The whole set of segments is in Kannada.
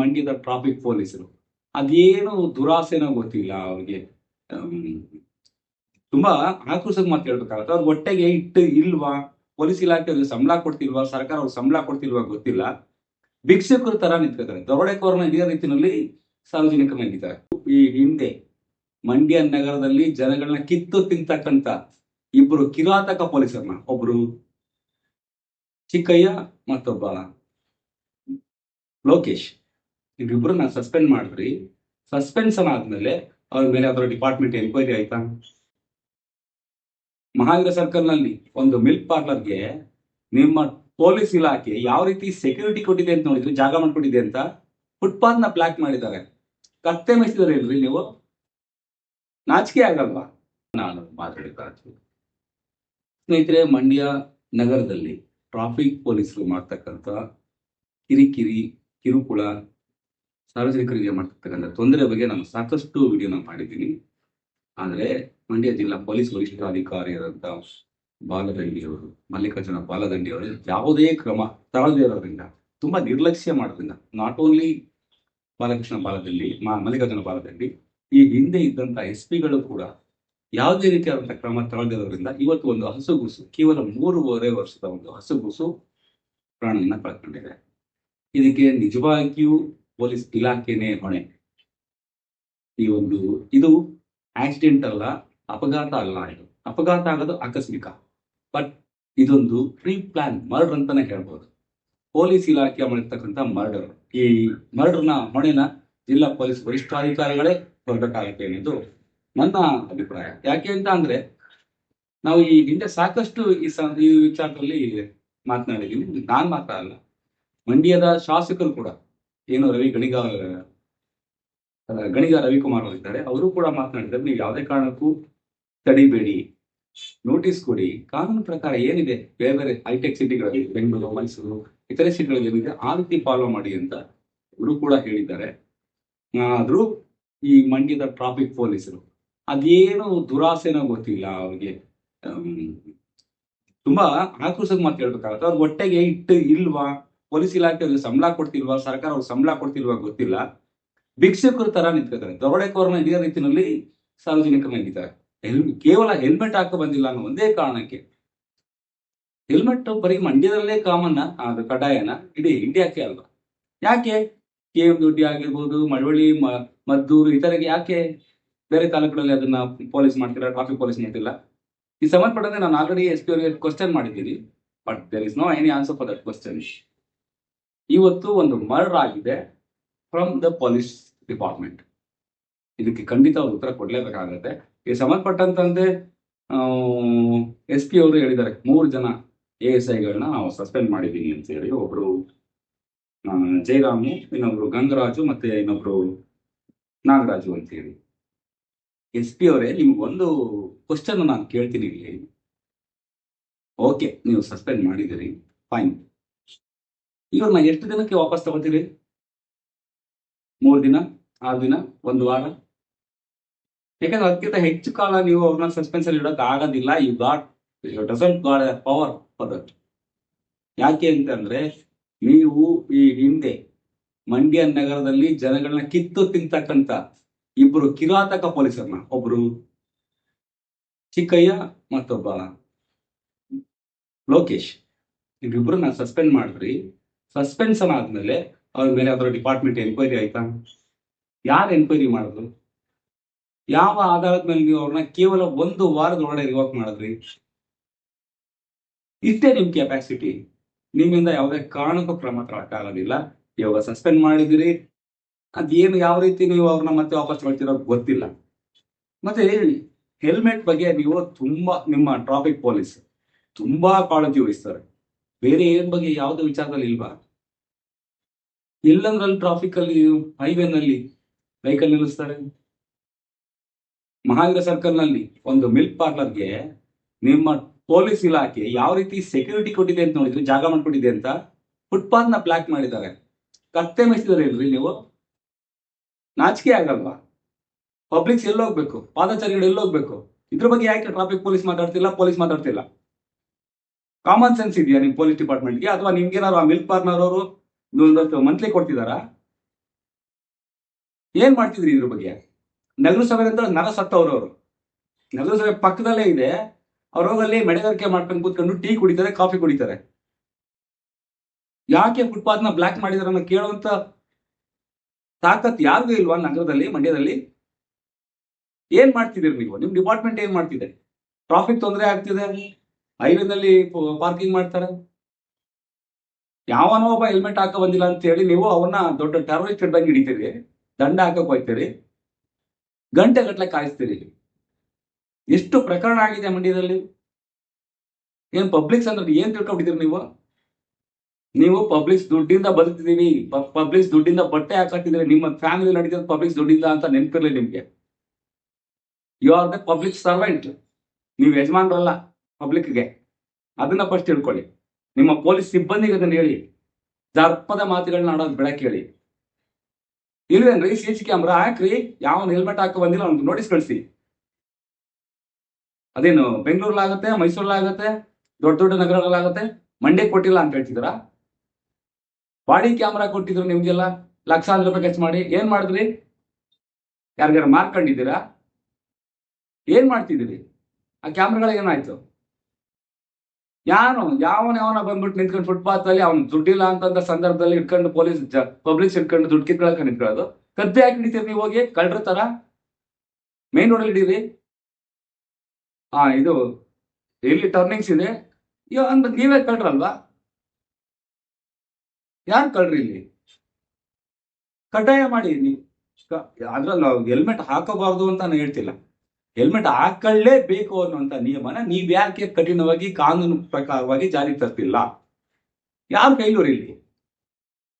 ಮಂಡ್ಯದ ಟ್ರಾಫಿಕ್ ಪೊಲೀಸರು. ಅದೇನು ದುರಾಸೆನೋ ಗೊತ್ತಿಲ್ಲ ಅವ್ರಿಗೆ. ತುಂಬಾ ಆಕ್ರೋಶದ ಮಾತು ಹೇಳ್ಬೇಕಾಗತ್ತೆ. ಅವ್ರ ಹೊಟ್ಟೆಗೆ ಇಟ್ಟು ಇಲ್ವಾ? ಪೊಲೀಸ್ ಇಲಾಖೆ ಅವ್ರಿಗೆ ಸಂಬಳ ಕೊಡ್ತಿಲ್ವಾ? ಸರ್ಕಾರ ಅವ್ರಿಗೆ ಸಂಬಳ ಕೊಡ್ತಿಲ್ವಾ ಗೊತ್ತಿಲ್ಲ. ಭಿಕ್ಷುಕರ ತರ ನಿಂತ್ಕೋತಾರೆ. ದರೋಡೆಕೋರನ ಇದೇ ರೀತಿಯಲ್ಲಿ ಸಾರ್ವಜನಿಕ ನಿಂತಿದ್ದಾರೆ ಈ ಹಿಂದೆ ಮಂಡ್ಯ ನಗರದಲ್ಲಿ ಜನಗಳನ್ನ ಕಿತ್ತು ತಿಂತಕ್ಕಂತ ಇಬ್ರು ಕಿರಾತಕ ಪೊಲೀಸರನ್ನ ಒಬ್ರು ಚಿಕ್ಕಯ್ಯ ಮತ್ತೊಬ್ಬ ಲೋಕೇಶ್. ಇವ್ರಿಬ್ರನ್ನ ಸಸ್ಪೆಂಡ್ ಮಾಡಿದ್ರಿ. ಸಸ್ಪೆನ್ಷನ್ ಆದ್ಮೇಲೆ ಅವ್ರ ಮೇಲೆ ಅದರ ಡಿಪಾರ್ಟ್ಮೆಂಟ್ ಎನ್ಕ್ವೈರಿ ಆಯ್ತಾ? ಮಹಾವೀರ ಸರ್ಕಲ್ನಲ್ಲಿ ಒಂದು ಮಿಲ್ಕ್ ಪಾರ್ಲರ್ಗೆ ನಿಮ್ಮ ಪೊಲೀಸ್ ಇಲಾಖೆ ಯಾವ ರೀತಿ ಸೆಕ್ಯೂರಿಟಿ ಕೊಟ್ಟಿದೆ ಅಂತ ನೋಡಿದ್ರು, ಜಾಗ ಮಾಡ್ಕೊಟ್ಟಿದೆ ಅಂತ ಫುಟ್ಪಾತ್ನ ಬ್ಲಾಕ್ ಮಾಡಿದ್ದಾರೆ. ಕತ್ತೆ ಮೆಸಿದ್ರೆ ಇಲ್ರಿ ನೀವು? ನಾಚಿಕೆ ಆಗಲ್ವಾ? ನಾನು ಮಾತಾಡಿದ ಸ್ನೇಹಿತರೆ, ಮಂಡ್ಯ ನಗರದಲ್ಲಿ ಟ್ರಾಫಿಕ್ ಪೊಲೀಸರು ಮಾಡ್ತಕ್ಕಂಥ ಕಿರಿಕಿರಿ, ಕಿರುಕುಳ ಸಾರ್ವಜನಿಕರಿಗೆ ಮಾಡ್ತಕ್ಕಂಥ ತೊಂದರೆ ಬಗ್ಗೆ ನಾನು ಸಾಕಷ್ಟು ವಿಡಿಯೋನ ಮಾಡಿದ್ದೀನಿ. ಆದರೆ ಮಂಡ್ಯ ಜಿಲ್ಲಾ ಪೊಲೀಸ್ ವರಿಷ್ಠಾಧಿಕಾರಿಯಾದಂಥ ಬಾಲದಂಡಿ ಅವರು ಮಲ್ಲಿಕಾರ್ಜುನ ಬಾಲದಂಡಿ ಅವರು ಯಾವುದೇ ಕ್ರಮ ತಗೊಳ್ಳದೇ ಇರೋದ್ರಿಂದ ತುಂಬಾ ನಿರ್ಲಕ್ಷ್ಯ ಮಾಡೋದ್ರಿಂದ ನಾಟ್ ಓನ್ಲಿ ಬಾಲಕೃಷ್ಣ ಬಾಲದಂಡಿ ಮಾ- ಮಲ್ಲಿಕಾರ್ಜುನ ಬಾಲದಂಡಿ ಈ ಹಿಂದೆ ಇದ್ದಂತ ಎಸ್ ಪಿಗಳು ಕೂಡ ಯಾವುದೇ ರೀತಿಯಾದಂತಹ ಕ್ರಮ ತಗೊಳ್ಳದಿರೋದ್ರಿಂದ ಇವತ್ತು ಒಂದು ಹಸುಗೂಸು, ಕೇವಲ ಮೂರುವರೆ ವರ್ಷದ ಒಂದು ಹಸುಗೂಸು ಪ್ರಾಣವನ್ನ ಕಳ್ಕೊಂಡಿದೆ. ಇದಕ್ಕೆ ನಿಜವಾಗಿಯೂ ಪೊಲೀಸ್ ಇಲಾಖೆನೇ ಹೊಣೆ. ಈ ಒಂದು ಇದು ಆಕ್ಸಿಡೆಂಟ್ ಅಲ್ಲ, ಅಪಘಾತ ಅಲ್ಲ ಇದು. ಅಪಘಾತ ಆಗೋದು ಆಕಸ್ಮಿಕ. ಬಟ್ ಇದೊಂದು ಪ್ರೀ ಪ್ಲಾನ್ ಮರ್ಡರ್ ಅಂತಾನೆ ಹೇಳ್ಬೋದು. ಪೊಲೀಸ್ ಇಲಾಖೆ ಮಾಡಿರ್ತಕ್ಕಂಥ ಮರ್ಡರ್ ಈ ಮರ್ಡರ್ನ ಹೊಣೆನ ಜಿಲ್ಲಾ ಪೊಲೀಸ್ ವರಿಷ್ಠಾಧಿಕಾರಿಗಳೇ ಹೊರಬೇಕಾಗುತ್ತೆ ಅನ್ನೋದು ನನ್ನ ಅಭಿಪ್ರಾಯ. ಯಾಕೆ ಅಂತ ಅಂದ್ರೆ, ನಾವು ಈ ಹಿಂದೆ ಸಾಕಷ್ಟು ಈ ಈ ವಿಚಾರದಲ್ಲಿ ಮಾತನಾಡಿದ್ದೀವಿ ನಾನು ಮಾತ್ರ ಅಲ್ಲ. ಮಂಡ್ಯದ ಶಾಸಕರು ಕೂಡ ಏನು ರವಿ ಗಣಿಗ ಗಣಿಗ ರವಿಕುಮಾರ್ ಅವರಿದ್ದಾರೆ ಅವರು ಕೂಡ ಮಾತನಾಡಿದ್ದಾರೆ. ನೀವು ಯಾವುದೇ ಕಾರಣಕ್ಕೂ ತಡಿಬೇಡಿ. ನೋಟಿಸ್ ಕೊಡಿ. ಕಾನೂನು ಪ್ರಕಾರ ಏನಿದೆ? ಬೇರೆ ಬೇರೆ ಹೈಟೆಕ್ ಸಿಟಿಗಳಲ್ಲಿ ಬೆಂಗಳೂರು ಮೈಸೂರು ಇತರೆ ಸಿಟಿಗಳಲ್ಲಿ ಏನಿದೆ? ಆ ರೀತಿ ಫಾಲೋ ಮಾಡಿ ಅಂತ ಇವರು ಕೂಡ ಹೇಳಿದ್ದಾರೆ. ಆದ್ರೂ ಈ ಮಂಡ್ಯದ ಟ್ರಾಫಿಕ್ ಪೊಲೀಸರು, ಅದೇನು ದುರಾಸೆನೋ ಗೊತ್ತಿಲ್ಲ ಅವ್ರಿಗೆ. ತುಂಬಾ ಆಕ್ರೋಶಕ್ಕೆ ಮಾತು ಹೇಳ್ಬೇಕಾಗತ್ತೆ. ಅವ್ರ ಹೊಟ್ಟೆಗೆ ಇಟ್ಟು ಇಲ್ವಾ? ಪೊಲೀಸ್ ಇಲಾಖೆ ಅವ್ರಿಗೆ ಸಂಬಳ ಕೊಡ್ತಿಲ್ವಾ, ಸರ್ಕಾರ ಅವ್ರಿಗೆ ಸಂಬಳ ಕೊಡ್ತಿಲ್ವಾ ಗೊತ್ತಿಲ್ಲ. ಭಿಕ್ಷುಕರ ತರ ನಿಂತ್ಕೋತಾರೆ ದರೋಡೆಕೋರನ ಇದೇ ರೀತಿಯಲ್ಲಿ ಸಾರ್ವಜನಿಕ ಹೆಲ್, ಕೇವಲ ಹೆಲ್ಮೆಟ್ ಹಾಕ ಬಂದಿಲ್ಲ ಅನ್ನೋ ಒಂದೇ ಕಾರಣಕ್ಕೆ. ಹೆಲ್ಮೆಟ್ ಬರೀ ಮಂಡ್ಯದಲ್ಲೇ ಕಾಮನ್ನ ಅದು ಕಡ್ಡಾಯನ? ಇಡೀ ಇಂಡಿಯಾಕ್ಕೆ ಅಲ್ವಾ? ಯಾಕೆ? ಕೆ ಎಂ ದೊಡ್ಡಿ ಆಗಿರ್ಬೋದು, ಮಳವಳ್ಳಿ ಮದ್ದೂರು, ಇತರೆಗೆ ಯಾಕೆ ಬೇರೆ ತಾಲೂಕುಗಳಲ್ಲಿ ಅದನ್ನ ಪೊಲೀಸ್ ಮಾಡ್ತಿಲ್ಲ ಟ್ರಾಫಿಕ್ ಪೊಲೀಸ್ ಮಾಡ್ತಿಲ್ಲ? ಈ ಸಂಬಂಧಪಟ್ಟಂತೆ ನಾನು ಆಲ್ರೆಡಿ ಎಸ್ ಪಿ ಅವರಿಗೆ ಕ್ವಶನ್ ಮಾಡಿದ್ದೀನಿ. But there is no any answer for that question ಇವತ್ತು ಒಂದು ಮರ್ಡರ್ ಆಗಿದೆ ಫ್ರಮ್ ದ ಪೊಲೀಸ್ ಡಿಪಾರ್ಟ್ಮೆಂಟ್ ಇದಕ್ಕೆ ಖಂಡಿತ ಅವ್ರು ಉತ್ತರ ಕೊಡ್ಲೇಬೇಕಾಗತ್ತೆ. ಈ ಸಂಬಂಧಪಟ್ಟಂತೆ ಎಸ್ ಪಿ ಅವರು ಹೇಳಿದ್ದಾರೆ, ಮೂರು ಜನ ಎ ಎಸ್ ಐಗಳನ್ನ ನಾವು ಸಸ್ಪೆಂಡ್ ಮಾಡಿದ್ದೀನಿ ಅಂತ ಹೇಳಿ ಒಬ್ರು ಜಯರಾಮು, ಇನ್ನೊಬ್ರು ಗಂಗರಾಜು ಮತ್ತೆ ಇನ್ನೊಬ್ರು ನಾಗರಾಜು ಅಂತ ಹೇಳಿ. ಎಸ್ ಪಿ ಅವರೇ ನಿಮ್ಗೆ ಒಂದು ಕ್ವಶನ್ ನಾನು ಕೇಳ್ತೀನಿ ಇಲ್ಲಿ. ಓಕೆ ನೀವು ಸಸ್ಪೆಂಡ್ ಮಾಡಿದಿರಿ ಫೈನ್ ಇವ್ರನ್ನ ಎಷ್ಟು ದಿನಕ್ಕೆ ವಾಪಸ್ ತಗೋತೀರಿ ಮೂರು ದಿನ, ಆರು ದಿನ, ಒಂದು ವಾರ? ಯಾಕಂದ್ರೆ ಅದಕ್ಕಿಂತ ಹೆಚ್ಚು ಕಾಲ ನೀವು ಅವ್ರನ್ನ ಸಸ್ಪೆನ್ಸ್ ಅಲ್ಲಿ ಇಡೋಕೆ ಆಗೋದಿಲ್ಲ. You got doesn't god power for ಯಾಕೆ ಅಂತಂದ್ರೆ ನೀವು ಈ ಹಿಂದೆ ಮಂಡ್ಯ ನಗರದಲ್ಲಿ ಜನಗಳನ್ನ ಕಿತ್ತು ತಿಂತಕ್ಕಂತ ಇಬ್ರು ಕಿರಾತಕ ಪೊಲೀಸರ್ನ, ಒಬ್ರು ಚಿಕ್ಕಯ್ಯ ಮತ್ತೊಬ್ಬ ಲೋಕೇಶ್, ಇವ್ರಿಬ್ರನ್ನ ಸಸ್ಪೆಂಡ್ ಮಾಡಿದ್ರಿ. ಸಸ್ಪೆನ್ಷನ್ ಆದ್ಮೇಲೆ ಅವ್ರ ಮೇಲೆ ಅದರ ಡಿಪಾರ್ಟ್ಮೆಂಟ್ ಎನ್ಕ್ವೈರಿ ಆಯ್ತಾ? ಯಾರು ಎನ್ಕ್ವೈರಿ ಮಾಡಿದ್ರು? ಯಾವ ಆಧಾರದ ಮೇಲೆ ನೀವು ಅವ್ರನ್ನ ಕೇವಲ ಒಂದು ವಾರದೊಳಗಡೆ ರಿವಾಕ್ ಮಾಡಿದ್ರಿ? ಇಷ್ಟೇ ನಿಮ್ ಕೆಪಾಸಿಟಿ ನಿಮ್ಮಿಂದ ಯಾವುದೇ ಕಾರಣಕ್ಕೂ ಕ್ರಮ ತಗೊಳಕ್ಕಾಗೋದಿಲ್ಲ ಇವಾಗ ಸಸ್ಪೆಂಡ್ ಮಾಡಿದಿರಿ ಅದೇನು ಯಾವ ರೀತಿ ನೀವು ಅವ್ರನ್ನ ಮತ್ತೆ ವಾಪಸ್ ಮಾಡ್ತಿರೋ ಗೊತ್ತಿಲ್ಲ. ಮತ್ತೆ ಹೆಲ್ಮೆಟ್ ಬಗ್ಗೆ ನೀವು ತುಂಬಾ, ನಿಮ್ಮ ಟ್ರಾಫಿಕ್ ಪೊಲೀಸ್ ತುಂಬಾ ಕಾಳಜಿ ವಹಿಸ್ತಾರೆ. ಬೇರೆ ಏನ್ ಬಗ್ಗೆ ಯಾವ್ದು ವಿಚಾರದಲ್ಲಿ ಇಲ್ವಾ? ಎಲ್ಲಂದ್ರಲ್ಲಿ ಟ್ರಾಫಿಕ್ ಅಲ್ಲಿ ಹೈವೇನಲ್ಲಿ ವೆಹಿಕಲ್ ನಿಲ್ಲಿಸ್ತಾರೆ. ಮಹಾವೀರ ಸರ್ಕಲ್ನಲ್ಲಿ ಒಂದು ಮಿಲ್ಕ್ ಪಾರ್ಲರ್ಗೆ ನಿಮ್ಮ ಪೊಲೀಸ್ ಇಲಾಖೆ ಯಾವ ರೀತಿ ಸೆಕ್ಯೂರಿಟಿ ಕೊಟ್ಟಿದೆ ಅಂತ ನೋಡಿದ್ರು, ಜಾಗ ಮಾಡ್ಕೊಟ್ಟಿದೆ ಅಂತ ಫುಟ್ಪಾತ್ನ ಬ್ಲಾಕ್ ಮಾಡಿದ್ದಾರೆ. ಕತ್ತೆ ಮೆಸಿದಾರೆ ಇಲ್ರಿ ನೀವು? ನಾಚಿಕೆ ಆಗಲ್ವಾ? ಪಬ್ಲಿಕ್ಸ್ ಎಲ್ಲೋಗ್ಬೇಕು ಪಾದಚಾರಿಗಳು ಎಲ್ಲೋಗ್ಬೇಕು ಇದ್ರ ಬಗ್ಗೆ ಯಾಕೆ ಟ್ರಾಫಿಕ್ ಪೊಲೀಸ್ ಮಾತಾಡ್ತಿಲ್ಲ ಪೊಲೀಸ್ ಮಾತಾಡ್ತಿಲ್ಲ? ಕಾಮನ್ ಸೆನ್ಸ್ ಇದೆಯಾ ನಿಮ್ ಪೊಲೀಸ್ ಡಿಪಾರ್ಟ್ಮೆಂಟ್ಗೆ ಅಥವಾ ನಿಮ್ಗೇನಾದ್ರು ಆ ಮಿಲ್ಕ್ ಪಾರ್ಲರ್ ಅವರು ಒಂದಷ್ಟು ಮಂತ್ಲಿ ಕೊಡ್ತಿದಾರಾ? ಏನ್ ಮಾಡ್ತಿದ್ರಿ ಇದ್ರ ಬಗ್ಗೆ? ನಗರಸಭೆ ಅಂತ ನರ ಸತ್ತವ್ರು ಅವರು ನಗರಸಭೆ ಪಕ್ಕದಲ್ಲೇ ಇದೆ. ಅವ್ರು ಹೋಗಲ್ಲಿ ಮೆಡಗರಿಕೆ ಮಾಡ್ಕೊಂಡು ಕೂತ್ಕೊಂಡು ಟೀ ಕುಡಿತಾರೆ, ಕಾಫಿ ಕುಡಿತಾರೆ. ಯಾಕೆ ಫುಟ್ಪಾತ್ನ ಬ್ಲಾಕ್ ಮಾಡಿದಾರ ಕೇಳುವಂತ ತಾಕತ್ ಯಾರಿಗೂ ಇಲ್ವಾ ನಗರದಲ್ಲಿ, ಮಂಡ್ಯದಲ್ಲಿ? ಏನ್ ಮಾಡ್ತಿದ್ದೀರಿ ನೀವು? ನಿಮ್ ಡಿಪಾರ್ಟ್ಮೆಂಟ್ ಏನ್ ಮಾಡ್ತಿದೆ? ಟ್ರಾಫಿಕ್ ತೊಂದರೆ ಆಗ್ತಿದೆ. ಹೈವೇನಲ್ಲಿ ಪಾರ್ಕಿಂಗ್ ಮಾಡ್ತಾರೆ. ಯಾವನೋ ಒಬ್ಬ ಹೆಲ್ಮೆಟ್ ಹಾಕ ಬಂದಿಲ್ಲ ಅಂತ ಹೇಳಿ ನೀವು ಅವನ್ನ ದೊಡ್ಡ ಟೆರರಿಸ್ಟ್ ಹಿಡ್ದಂಗೆ ಹಿಡಿತೀರಿ. ದಂಡ ಹಾಕಕ್ ಹೋಗ್ತೀರಿ. ಗಂಟೆ ಗಟ್ಟಲೆ ಕಾಯಿಸ್ತೀರಿ. ಎಷ್ಟು ಪ್ರಕರಣ ಆಗಿದೆ ಮಂಡ್ಯದಲ್ಲಿ? ಏನ್ ಪಬ್ಲಿಕ್ಸ್ ಅಂದ್ರೆ ಏನ್ ತಿಳ್ಕೊಂಡಿದ್ದೀರಿ ನೀವು? ನೀವು ಪಬ್ಲಿಕ್ಸ್ ದುಡ್ಡಿಂದ ಬದುಕ್ತಿದೀವಿ ಪಬ್ಲಿಕ್ಸ್ ದುಡ್ಡಿಂದ ಬಟ್ಟೆ ಹಾಕತ್ತಿದ್ರೆ ನಿಮ್ಮ ಫ್ಯಾಮಿಲಿ ನಡೀತದೆ ಪಬ್ಲಿಕ್ಸ್ ದುಡ್ಡಿಲ್ಲ ಅಂತ ನೆನಪಿರಲಿ ನಿಮ್ಗೆ. You are the public servant ನೀವು ಯಜಮಾನ್ರಲ್ಲ. ಪಬ್ಲಿಕ್ಗೆ ಅದನ್ನ ಫಸ್ಟ್ ತಿಳ್ಕೊಳ್ಳಿ. ನಿಮ್ಮ ಪೊಲೀಸ್ ಸಿಬ್ಬಂದಿಗೆ ಅದನ್ನ ಹೇಳಿ. ದರ್ಪದ ಮಾತುಗಳನ್ನ ಆಡೋದು ಬೆಳಕ್ ಹೇಳಿ. ಇಲ್ವೇನ್ರಿ ಸಿ ಸಿ ಕ್ಯಾಮ್ರಾ ಹಾಕ್ರಿ ಯಾವ ಹೆಲ್ಮೆಟ್ ಹಾಕ ಬಂದಿಲ್ಲ ಅವ್ನಿಗೆ ನೋಟಿಸ್ ಕಳಿಸಿ. ಅದೇನು, ಬೆಂಗಳೂರಲ್ಲಾಗತ್ತೆ, ಮೈಸೂರಲ್ಲಾಗತ್ತೆ, ದೊಡ್ಡ ದೊಡ್ಡ ನಗರಗಳಾಗತ್ತೆ ಮಂಡ್ಯ ಕೊಟ್ಟಿಲ್ಲ ಅಂತ ಹೇಳ್ತಿದ್ದೀರಾ ಬಾಡಿ ಕ್ಯಾಮ್ರಾ ಕೊಟ್ಟಿದ್ರು ನಿಮ್ಗೆಲ್ಲ? ಲಕ್ಷಾಂತರ ರೂಪಾಯಿ ಖರ್ಚು ಮಾಡಿ. ಏನ್ ಮಾಡಿದ್ರಿ? ಯಾರಿಗಾರ ಮಾರ್ಕೊಂಡಿದ್ದೀರಾ ಏನ್ ಮಾಡ್ತಿದ್ದೀರಿ? ಆ ಕ್ಯಾಮ್ರಾಗಳಿಗೆ ಏನಾಯ್ತು? ಯಾರು ಯಾವನ ಬಂದ್ಬಿಟ್ಟು ನಿಂತ್ಕೊಂಡು ಫುಟ್ಪಾತ್ ಅಲ್ಲಿ ಅವ್ನು ದುಡ್ಡಿಲ್ಲ ಅಂತಂದ ಸಂದರ್ಭದಲ್ಲಿ ಇಟ್ಕೊಂಡು ಪೊಲೀಸ್ ಪಬ್ಲಿಕ್ ಇಟ್ಕೊಂಡು ದುಡ್ಡು ಕಿತ್ಕೊಳಕ ನಿಂತ್ಕೊಳ್ಳೋದು. ಕದ್ದೆ ಹಾಕಿ ನಿಂತೀರಿ ನೀವು ಹೋಗಿ? ಕಳ್ರ ತರ? ಮೇನ್ ರೋಡ್ ಹಿಡೀರಿ? ಹಾ ಇದು, ಇಲ್ಲಿ ಟರ್ನಿಂಗ್ಸ್ ಇದೆ. ಇವ ಅಂದ್ ನೀವೇ ಕಳ್ರಲ್ವಾ ಯಾರು ಕಳ್ರಿ ಇಲ್ಲಿ? ಕಡ್ಡಾಯ ಮಾಡಿ ನೀವು. ಅದ್ರಲ್ಲಿ ನಾವು ಹೆಲ್ಮೆಟ್ ಹಾಕಬಾರ್ದು ಅಂತ ನಾನು ಹೇಳ್ತಿಲ್ಲ. ಹೆಲ್ಮೆಟ್ ಹಾಕೊಳ್ಳೇಬೇಕು ಅನ್ನುವಂತ ನಿಯಮನ ನೀವು ಯಾಕೆ ಕಠಿಣವಾಗಿ ಕಾನೂನು ಪ್ರಕಾರವಾಗಿ ಜಾರಿ ತರ್ತಿಲ್ಲ? ಯಾರು ಫೈಲ್ಯೂರ್ ಇಲ್ಲಿ?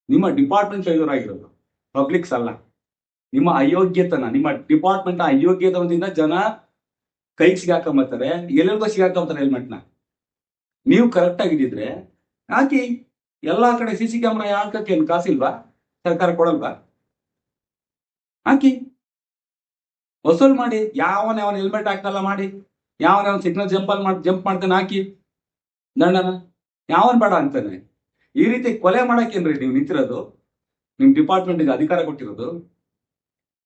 ನಿಮ್ಮ ಡಿಪಾರ್ಟ್ಮೆಂಟ್ ಫೈಲ್ಯೂರ್ ಆಗಿರೋದು. ಪಬ್ಲಿಕ್ಸ್ ಅಲ್ಲ. ನಿಮ್ಮ ಅಯೋಗ್ಯತನ, ನಿಮ್ಮ ಡಿಪಾರ್ಟ್ಮೆಂಟ್ ಅಯೋಗ್ಯತನದಿಂದ ಜನ ಕೈಗೆ ಸಿಗಾಕೊಂಬರ್ತಾರೆ ಎಲ್ಲರಿಗೂ ಸಿಗಾಕೊಂಬರ್ತಾರೆ ಹೆಲ್ಮೆಟ್ನ. ನೀವು ಕರೆಕ್ಟ್ ಆಗಿದ್ದಿದ್ರೆ ಹಾಕಿ ಎಲ್ಲಾ ಕಡೆ ಸಿ ಸಿ ಕ್ಯಾಮ್ರಾ ಯಾಕೆ ಏನು ಕಾಸಿಲ್ವಾ? ಸರ್ಕಾರ ಕೊಡಲ್ವಾ? ಹಾಕಿ ವಸೂಲ್ ಮಾಡಿ, ಯಾವನ ಯಾವನ ಹೆಲ್ಮೆಟ್ ಹಾಕ್ತಲ್ಲ ಮಾಡಿ, ಯಾವನ ಯಾವನ್ ಸಿಗ್ನಲ್ ಜಂಪ್ ಅಲ್ಲಿ ಮಾಡಿ ಜಂಪ್ ಮಾಡ್ತಾನೆ ಹಾಕಿ. ದಂಡನ ಯಾವನ್ ಬೇಡ ಅಂತಾನೆ. ಈ ರೀತಿ ಕೊಲೆ ಮಾಡಕ್ಕೇನ್ರಿ ನೀವು ನಿಂತಿರೋದು? ನಿಮ್ ಡಿಪಾರ್ಟ್ಮೆಂಟ್ಗೆ ಅಧಿಕಾರ ಕೊಟ್ಟಿರೋದು?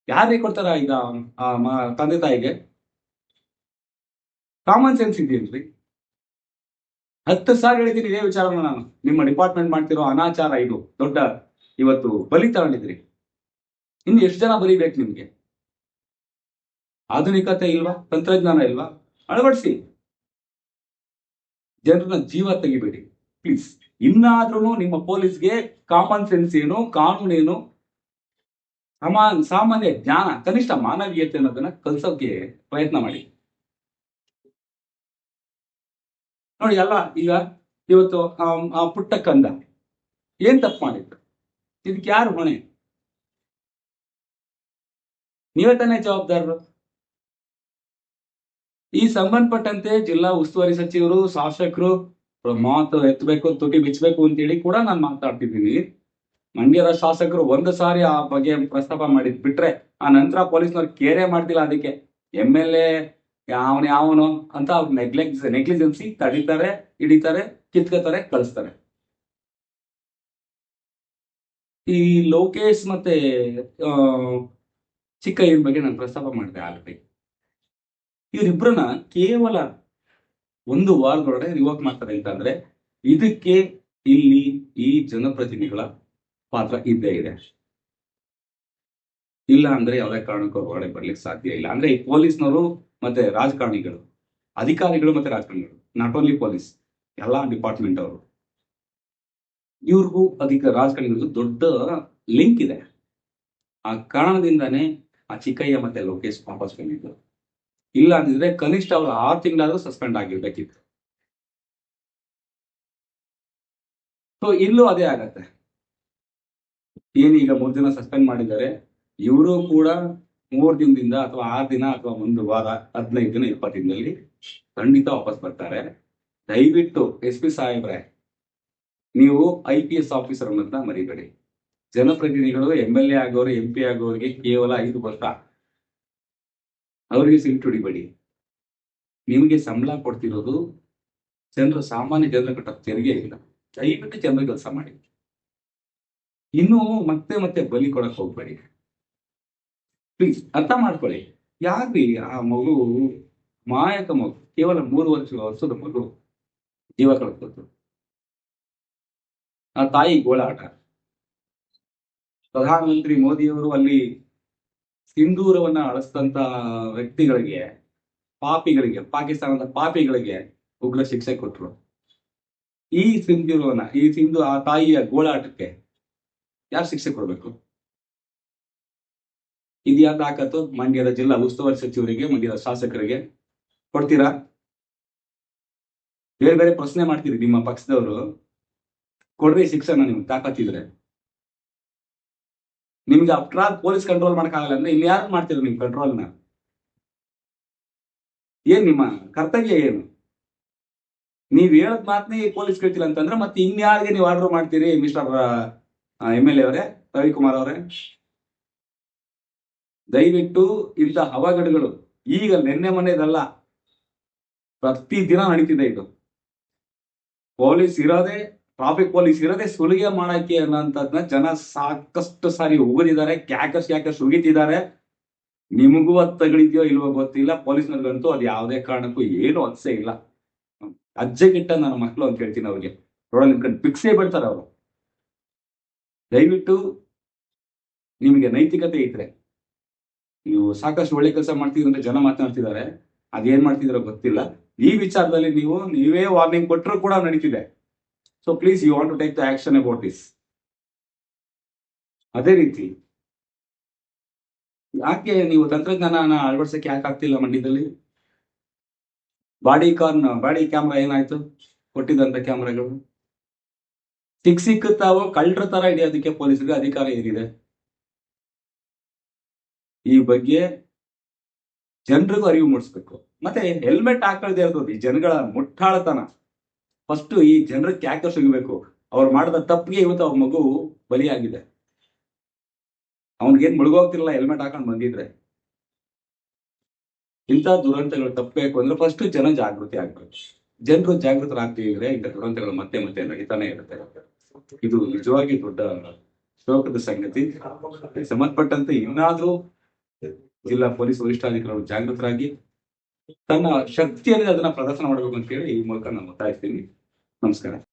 ಯಾರಿಗೆ ಕೊಡ್ತಾರ ಈಗ ತಂದೆ ತಾಯಿಗೆ? ಕಾಮನ್ ಸೆನ್ಸ್ ಇದೆಯೇನ್ರಿ? ಹತ್ತು ಸಾವಿರ ಹೇಳಿದ್ದೀನಿ ಇದೇ ವಿಚಾರನ ನಾನು. ನಿಮ್ಮ ಡಿಪಾರ್ಟ್ಮೆಂಟ್ ಮಾಡ್ತಿರೋ ಅನಾಚಾರ ಇದು. ದೊಡ್ಡ ಇವತ್ತು ಬಲಿ ತಗೊಂಡಿದ್ರಿ. ಇನ್ನು ಎಷ್ಟು ಜನ ಬಲಿಬೇಕು ನಿಮ್ಗೆ? ಆಧುನಿಕತೆ ಇಲ್ವಾ? ತಂತ್ರಜ್ಞಾನ ಇಲ್ವಾ? ಅಳವಡಿಸಿ. ಜನರನ್ನ ಜೀವ ತೆಗಿಬೇಡಿ. ಪ್ಲೀಸ್. ಇನ್ನಾದ್ರೂ ನಿಮ್ಮ ಪೊಲೀಸ್ಗೆ ಕಾಮನ್ ಸೆನ್ಸ್ ಏನು ಕಾನೂನೇನು ಸಮಾ, ಸಾಮಾನ್ಯ ಜ್ಞಾನ, ಕನಿಷ್ಠ ಮಾನವೀಯತೆ ಅನ್ನೋದನ್ನ ಕಲ್ಸೋಕೆ ಪ್ರಯತ್ನ ಮಾಡಿ. ನೋಡಿ, ಅಲ್ಲ, ಈಗ ಇವತ್ತು, ಆ ಪುಟ್ಟ ಕಂದ. ಏನ್ ತಪ್ಪು ಮಾಡಿದ್ರು ಇದಕ್ಕೆ ಯಾರು ಹೊಣೆ? ನೀವೇ ತಾನೇ ಜವಾಬ್ದಾರರು? ಈ ಸಂಬಂಧಪಟ್ಟಂತೆ ಜಿಲ್ಲಾ ಉಸ್ತುವಾರಿ ಸಚಿವರು, ಶಾಸಕರು ಮಾತು ಎತ್ತಬೇಕು ತುಟಿ ಬಿಚ್ಚಬೇಕು ಅಂತೇಳಿ ಕೂಡ ನಾನು ಮಾತಾಡ್ತಿದ್ದೀನಿ. ಮಂಡ್ಯದ ಶಾಸಕರು ಒಂದು ಸಾರಿ ಆ ಬಗ್ಗೆ ಪ್ರಸ್ತಾಪ ಮಾಡಿದ್ ಬಿಟ್ರೆ ಆ ನಂತರ ಪೊಲೀಸ್ನವ್ರು ಕೇರೆ ಮಾಡ್ತಿಲ್ಲ ಅದಕ್ಕೆ. ಎಂ ಎಲ್ ಎ ಯಾವನ ಯಾವನು ಅಂತ ನೆಗ್ಲೆಕ್ಸ್ ನೆಗ್ಲಿಜೆನ್ಸಿ ತಡಿತಾರೆ, ಹಿಡಿತಾರೆ, ಕಿತ್ಕೋತಾರೆ, ಕಳಿಸ್ತಾರೆ. ಈ ಲೋಕೇಶ್ ಮತ್ತೆ ಚಿಕ್ಕ ಚಿಕ್ಕಯ್ಯನ ಬಗ್ಗೆ ನಾನು ಪ್ರಸ್ತಾಪ ಮಾಡಿದೆ ಆಲ್ರೆಡಿ. ಇವರಿಬ್ಬರನ್ನ ಕೇವಲ ಒಂದು ವಾರದೊಳಗಡೆ ರಿವೋಕ್ ಮಾಡ್ತಾರೆ ಅಂತಂದ್ರೆ ಇದಕ್ಕೆ ಇಲ್ಲಿ ಈ ಜನಪ್ರತಿನಿಧಿಗಳ ಪಾತ್ರ ಇದ್ದೇ ಇದೆ. ಇಲ್ಲ ಅಂದ್ರೆ ಯಾವುದೇ ಕಾರಣಕ್ಕೂ ಹೊರಗಡೆ ಬರ್ಲಿಕ್ಕೆ ಸಾಧ್ಯ ಇಲ್ಲ. ಅಂದ್ರೆ ಈ ಪೊಲೀಸ್ನವರು ಮತ್ತೆ ರಾಜಕಾರಣಿಗಳು, ಅಧಿಕಾರಿಗಳು ಮತ್ತೆ ರಾಜಕಾರಣಿಗಳು ನಾಟ್ ಓನ್ಲಿ ಪೊಲೀಸ್, ಎಲ್ಲಾ ಡಿಪಾರ್ಟ್ಮೆಂಟ್ ಅವರು. ಇವ್ರಿಗೂ ಅಧಿಕ ರಾಜಕಾರಣಿಗಳಿಗೂ ದೊಡ್ಡ ಲಿಂಕ್ ಇದೆ. ಆ ಕಾರಣದಿಂದಾನೇ ಆ ಚಿಕ್ಕಯ್ಯ ಮತ್ತೆ ಲೋಕೇಶ್ ವಾಪಸ್ ಬಂದಿದ್ದು. ಇಲ್ಲ ಅಂದಿದ್ರೆ ಕನಿಷ್ಠ ಅವರು ಆರು ತಿಂಗಳಾದ್ರೂ ಸಸ್ಪೆಂಡ್ ಆಗಿರ್ಬೇಕಿತ್ತು ಸೊ ಇಲ್ಲೂ ಅದೇ ಆಗತ್ತೆ. ಏನೀಗ ಮೂರ್ ದಿನ ಸಸ್ಪೆಂಡ್ ಮಾಡಿದ್ದಾರೆ, ಇವರು ಕೂಡ ಮೂರ್ ದಿನದಿಂದ ಅಥವಾ ಆರು ದಿನ ಅಥವಾ ಒಂದು ವಾರ, ಹದಿನೈದು ದಿನ, ಇಪ್ಪತ್ತು ದಿನದಲ್ಲಿ ಖಂಡಿತ ವಾಪಸ್ ಬರ್ತಾರೆ. ದಯವಿಟ್ಟು ಎಸ್ ಪಿ ಸಾಹೇಬ್ರೆ, ನೀವು ಐ ಪಿ ಎಸ್ ಆಫೀಸರ್ ಅನ್ನೋದನ್ನ ಮರಿಬೇಡಿ. ಜನಪ್ರತಿನಿಧಿಗಳು ಎಂ ಎಲ್ ಎ ಆಗೋರು ಎಂ ಪಿ ಆಗೋರಿಗೆ ಕೇವಲ ಐದು ವರ್ಷ. ಅವರಿಗೆ ಸಿಲ್ಟ್ ಹೊಡಿಬೇಡಿ. ನಿಮಗೆ ಸಂಬಳ ಕೊಡ್ತಿರೋದು ಜನರು ಸಾಮಾನ್ಯ ಜನರ ಕಟ್ಟ ತೆರಿಗೆ ಇಲ್ಲ. ದಯವಿಟ್ಟು ಜನರ ಕೆಲಸ ಮಾಡಿ. ಇನ್ನು ಮತ್ತೆ ಮತ್ತೆ ಬಲಿ ಕೊಡಕ್ ಹೋಗ್ಬೇಡಿ. ಪ್ಲೀಸ್ ಅರ್ಥ ಮಾಡ್ಕೊಳ್ಳಿ. ಯಾಕ್ರಿ ಆ ಮಗು? ಮಾಯಕ ಮಗು. ಕೇವಲ ಮೂರು ವರ್ಷ ವರ್ಷದ ಮಗು ಜೀವ ಕಳ್ಕೊತು ಆ ತಾಯಿ ಗೋಳಾಟ. ಪ್ರಧಾನಮಂತ್ರಿ ಮೋದಿಯವರು ಅಲ್ಲಿ ಸಿಂಧೂರವನ್ನ ಅಳಿಸಿದಂತ ವ್ಯಕ್ತಿಗಳಿಗೆ, ಪಾಪಿಗಳಿಗೆ, ಪಾಕಿಸ್ತಾನದ ಪಾಪಿಗಳಿಗೆ ಉಗ್ರ ಶಿಕ್ಷೆ ಕೊಟ್ರು. ಈ ಸಿಂಧೂರವನ್ನ, ಈ ಸಿಂಧು ಆ ತಾಯಿಯ ಗೋಳಾಟಕ್ಕೆ ಯಾರು ಶಿಕ್ಷೆ ಕೊಡ್ಬೇಕು? ಇದ್ಯಾ ತಾಕತ್ತು? ಮಂಡ್ಯದ ಜಿಲ್ಲಾ ಉಸ್ತುವಾರಿ ಸಚಿವರಿಗೆ, ಮಂಡ್ಯದ ಶಾಸಕರಿಗೆ ಕೊಡ್ತೀರಾ? ಬೇರೆ ಬೇರೆ ಪ್ರಶ್ನೆ ಮಾಡ್ತೀರಿ ನಿಮ್ಮ ಪಕ್ಷದವರು. ಕೊಡ್ರಿ ಶಿಕ್ಷಣ ನೀವು ತಾಕತ್ತಿದ್ರೆ. ನಿಮ್ಗೆ ಅಪರಾಧ ಪೊಲೀಸ್ ಕಂಟ್ರೋಲ್ ಮಾಡಕ್ಕಾಗಲ್ಲ ಅಂದ್ರೆ ಇಲ್ಲಿ ಯಾರು ಮಾಡ್ತೀರಿ ನಿಮ್ ಕಂಟ್ರೋಲ್ನ ಏನ್ ನಿಮ್ಮ ಕರ್ತವ್ಯ ಏನು? ನೀವ್ ಹೇಳದ್ ಮಾತನೇ ಪೊಲೀಸ್ ಕೇಳ್ತಿಲ್ಲ ಅಂತಂದ್ರೆ ಮತ್ತೆ ಇನ್ಯಾರಿಗೆ ನೀವು ಆರ್ಡರ್ ಮಾಡ್ತೀರಿ ಮಿಸ್ಟರ್ ಎಂ ಎಲ್ ಎ ಅವರೇ, ರವಿಕುಮಾರ್ ಅವರೇ? ದಯವಿಟ್ಟು ಇಂತ ಹವಾಗಡಗಳು ಈಗ ನಿನ್ನೆ ಮೊನ್ನೆದಲ್ಲ ಪ್ರತಿ ದಿನ ನಡೀತಿದೆ ಇದು. ಪೊಲೀಸ್ ಇರೋದೇ ಟ್ರಾಫಿಕ್ ಪೊಲೀಸ್ ಇರೋದೇ ಸುಲಿಗೆ ಮಾಡಕ್ಕೆ ಅನ್ನೋಂಥದ್ನ ಜನ ಸಾಕಷ್ಟು ಸಾರಿ ಉಗಿದಿದ್ದಾರೆ ಕ್ಯಾಕಸ್ ಕ್ಯಾಕಸ್ ಉಗಿತಿದ್ದಾರೆ. ನಿಮಗೂ ಅದು ತಗಳಿದ್ಯೋ ಇಲ್ವೋ ಗೊತ್ತಿಲ್ಲ, ಪೊಲೀಸ್ನವ್ರಿಗಂತೂ ಅದು ಯಾವುದೇ ಕಾರಣಕ್ಕೂ ಏನು ಅನ್ಸೇ ಇಲ್ಲ. ಅಜ್ಜೆಗಿಟ್ಟ ನನ್ನ ಮಕ್ಕಳು ಅಂತ ಹೇಳ್ತೀನಿ ಅವ್ರಿಗೆ. ರೋಡಲ್ಲಿ ನಿಂತ್ಕೊಂಡು ಭಿಕ್ಷೆ ಬಿಡ್ತಾರೆ ಅವರು. ದಯವಿಟ್ಟು ನಿಮಗೆ ನೈತಿಕತೆ ಇದ್ರೆ, ನೀವು ಸಾಕಷ್ಟು ಒಳ್ಳೆ ಕೆಲಸ ಮಾಡ್ತಿದ್ರು ಅಂತ ಜನ ಮಾತನಾಡ್ತಿದ್ದಾರೆ, ಅದೇನ್ ಮಾಡ್ತಿದಾರೋ ಗೊತ್ತಿಲ್ಲ. ಈ ವಿಚಾರದಲ್ಲಿ ನೀವು, ನೀವೇ ವಾರ್ನಿಂಗ್ ಕೊಟ್ಟರು ಕೂಡ ನಡೀತಿದೆ. So please you want to take the action about this ಅದೇ ರೀತಿ. ಯಾಕೆ ನೀವು ತಂತ್ರಜ್ಞಾನ ಅಳವಡಿಸಕ್ಕೆ ಯಾಕೆ ಆಗ್ತಿಲ್ಲ ಮಂಡ್ಯದಲ್ಲಿ? ಬಾಡಿ ಕಾರ್ನ್, ಬಾಡಿ ಕ್ಯಾಮ್ರಾ ಏನಾಯ್ತು? ಕೊಟ್ಟಿದ್ದಂತ ಕ್ಯಾಮ್ರಾಗಳು. ಸಿಕ್ ತಾವು ಕಳ್ಳರ ತರ ಹಿಡಿಯೋದಕ್ಕೆ ಪೊಲೀಸರಿಗೆ ಅಧಿಕಾರ ಏನಿದೆ? ಈ ಬಗ್ಗೆ ಜನರಿಗೂ ಅರಿವು ಮೂಡಿಸ್ಬೇಕು. ಮತ್ತೆ ಹೆಲ್ಮೆಟ್ ಹಾಕೊಳ್ದೇ ಇರೋದು ಈ ಜನಗಳ ಮುಟ್ಟಾಳತನ. ಫಸ್ಟ್ ಈ ಜನರಕ್ಕೆ ಯಾಕೆ ಸಿಗಬೇಕು. ಅವ್ರು ಮಾಡಿದ ತಪ್ಪಿಗೆ ಇವತ್ತು ಅವ್ರ ಮಗು ಬಲಿಯಾಗಿದೆ. ಅವ್ನಿಗೇನ್ ಮುಳುಗೋಗ್ತಿರಲ್ಲ ಹೆಲ್ಮೆಟ್ ಹಾಕೊಂಡು ಬಂದಿದ್ರೆ. ಇಂಥ ದುರಂತಗಳು ತಪ್ಪಬೇಕು ಅಂದ್ರೆ ಫಸ್ಟ್ ಜನ ಜಾಗೃತಿ ಆಗ್ಬೇಕು. ಜನರು ಜಾಗೃತರಾಗ್ತಿದ್ರೆ ಇಂಥ ದುರಂತಗಳು ಮತ್ತೆ ಮತ್ತೆ ನಡೀತಾನೆ ಇರುತ್ತೆ. ಇದು ನಿಜವಾಗಿ ದೊಡ್ಡ ಶೋಕದ ಸಂಗತಿ. ಸಂಬಂಧಪಟ್ಟಂತೆ ಇನ್ನಾದ್ರೂ ಜಿಲ್ಲಾ ಪೊಲೀಸ್ ವರಿಷ್ಠಾಧಿಕಾರಿಗಳು ಜಾಗೃತರಾಗಿ ತನ್ನ ಶಕ್ತಿಯಲ್ಲಿ ಅದನ್ನ ಪ್ರದರ್ಶನ ಮಾಡಬೇಕು ಅಂತ ಹೇಳಿ ಈ ಮೂಲಕ ನಾನು ಒತ್ತಾಯಿಸ್ತೀನಿ. ನಮಸ್ಕಾರ.